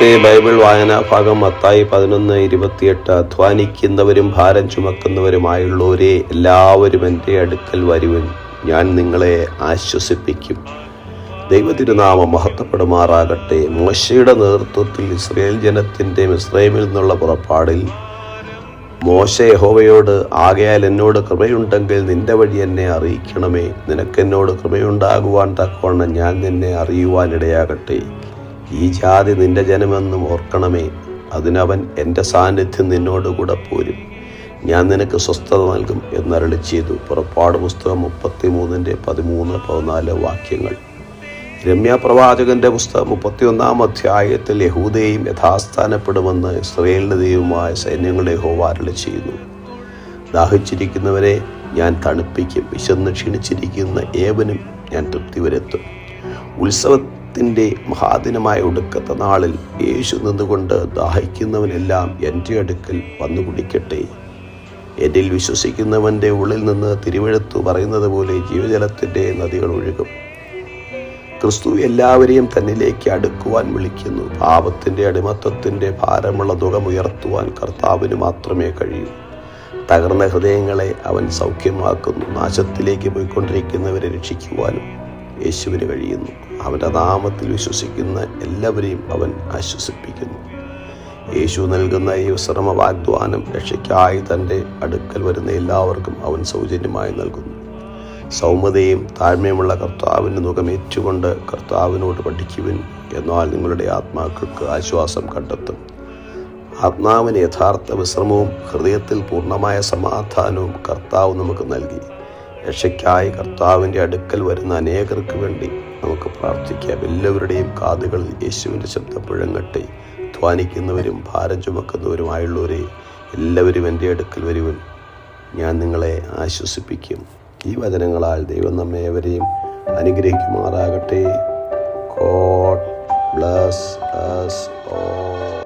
ഇന്നത്തെ ബൈബിൾ വായനാ ഭാഗം മത്തായി പതിനൊന്ന് ഇരുപത്തിയെട്ട്. അധ്വാനിക്കുന്നവരും ഭാരം ചുമക്കുന്നവരുമായുള്ളവരെ എല്ലാവരും എന്റെ അടുക്കൽ വരുവൻ. ഞാൻ നിങ്ങളെ ആശ്വസിപ്പിക്കും. ദൈവതിരുനാമം മഹത്വപ്പെടുമാറാകട്ടെ. മോശയുടെ നേതൃത്വത്തിൽ ഇസ്രയേൽ ജനത്തിന്റെ മിസ്രൈമിൽ നിന്നുള്ള പുറപ്പാടിൽ മോശ യഹോവയോട് ആകയാൽ എന്നോട് കൃപയുണ്ടെങ്കിൽ നിന്റെ വഴി എന്നെ അറിയിക്കണമേ. നിനക്കെന്നോട് കൃപയുണ്ടാകുവാൻ തക്കവണ്ണം ഞാൻ നിന്നെ അറിയുവാനിടയാകട്ടെ. ഈ ജാതി നിന്റെ ജനമെന്നും ഓർക്കണമേ. അതിനവൻ എന്റെ സാന്നിധ്യം നിന്നോടുകൂടെ പോരും. ഞാൻ നിനക്ക് സ്വസ്ഥത നൽകും എന്നരളി ചെയ്തു. പുറപ്പാട് പുസ്തകം മുപ്പത്തി മൂന്നിന്റെ പതിമൂന്ന് പതിനാല് വാക്യങ്ങൾ. രമ്യ പ്രവാചകന്റെ പുസ്തകം മുപ്പത്തിയൊന്നാം അധ്യായത്തിൽ യഹൂദയും യഥാസ്ഥാനപ്പെടുമെന്ന് ഇസ്രയേലിന്റെ ദൈവമായ സൈന്യങ്ങളുടെ ഹോവാരളി ചെയ്യുന്നു. ദാഹിച്ചിരിക്കുന്നവരെ ഞാൻ തണുപ്പിക്കും. വിശന്ന് ക്ഷീണിച്ചിരിക്കുന്ന ഏവനും ഞാൻ തൃപ്തി വരുത്തും ഉത്സവത്തിന്റെ മഹാദിനമായ ഒടുക്കത്തെ നാളിൽ യേശു നിന്നുകൊണ്ട് ദാഹിക്കുന്നവനെല്ലാം എന്റെ അടുക്കൽ വന്നു കുടിക്കട്ടെ. എന്നിൽ വിശ്വസിക്കുന്നവന്റെ ഉള്ളിൽ നിന്ന് തിരുവഴുത്തു പറയുന്നത് പോലെ ജീവജലത്തിന്റെ നദികൾ ഒഴുകും. ക്രിസ്തു എല്ലാവരെയും തന്നിലേക്ക് അടുക്കുവാൻ വിളിക്കുന്നു. പാപത്തിന്റെ അടിമത്തത്തിന്റെ ഭാരമുള്ള ദുഃഖം ഉയർത്തുവാൻ കർത്താവിന് മാത്രമേ കഴിയൂ. തകർന്ന ഹൃദയങ്ങളെ അവൻ സൗഖ്യമാക്കുന്നു. നാശത്തിലേക്ക് പോയിക്കൊണ്ടിരിക്കുന്നവരെ രക്ഷിക്കുവാനും യേശുവിന് കഴിയുന്നു. അവന്റെ നാമത്തിൽ വിശ്വസിക്കുന്ന എല്ലാവരെയും അവൻ ആശ്വസിപ്പിക്കുന്നു. യേശു നൽകുന്ന ഈ വിശ്രമ വാഗ്ദാനം രക്ഷയ്ക്കായി തന്റെ അടുക്കൽ വരുന്ന എല്ലാവർക്കും അവൻ സൗജന്യമായി നൽകുന്നു. സൗമ്യതയും താഴ്മയുമുള്ള കർത്താവിന്റെ മുഖം ഏറ്റുകൊണ്ട് കർത്താവിനോട് പഠിക്കുവിൻ എന്നാൽ നിങ്ങളുടെ ആത്മാക്കൾക്ക് ആശ്വാസം കണ്ടെത്തും. ആത്മാവിന് യഥാർത്ഥ വിശ്രമവും ഹൃദയത്തിൽ പൂർണമായ സമാധാനവും കർത്താവ് നമുക്ക് നൽകി. രക്ഷയ്ക്കായി കർത്താവിന്റെ അടുക്കൽ വരുന്ന അനേകർക്ക് വേണ്ടി നമുക്ക് പ്രാർത്ഥിക്കാം. എല്ലാവരുടെയും കാതുകളിൽ യേശുവിന്റെ ശബ്ദം പുഴങ്ങട്ടെ. ധ്വാനിക്കുന്നവരും ഭാരം ചുമക്കുന്നവരുമായുള്ളവരെ എല്ലാവരും എന്റെ അടുക്കൽ വരുവൻ. ഞാൻ നിങ്ങളെ ആശ്വസിപ്പിക്കും. ഈ വചനങ്ങളാൽ ദൈവം നമ്മെ ഏവരെയും അനുഗ്രഹിക്കുമാറാകട്ടെ. ഗോഡ് ബ്ലസ് ഓ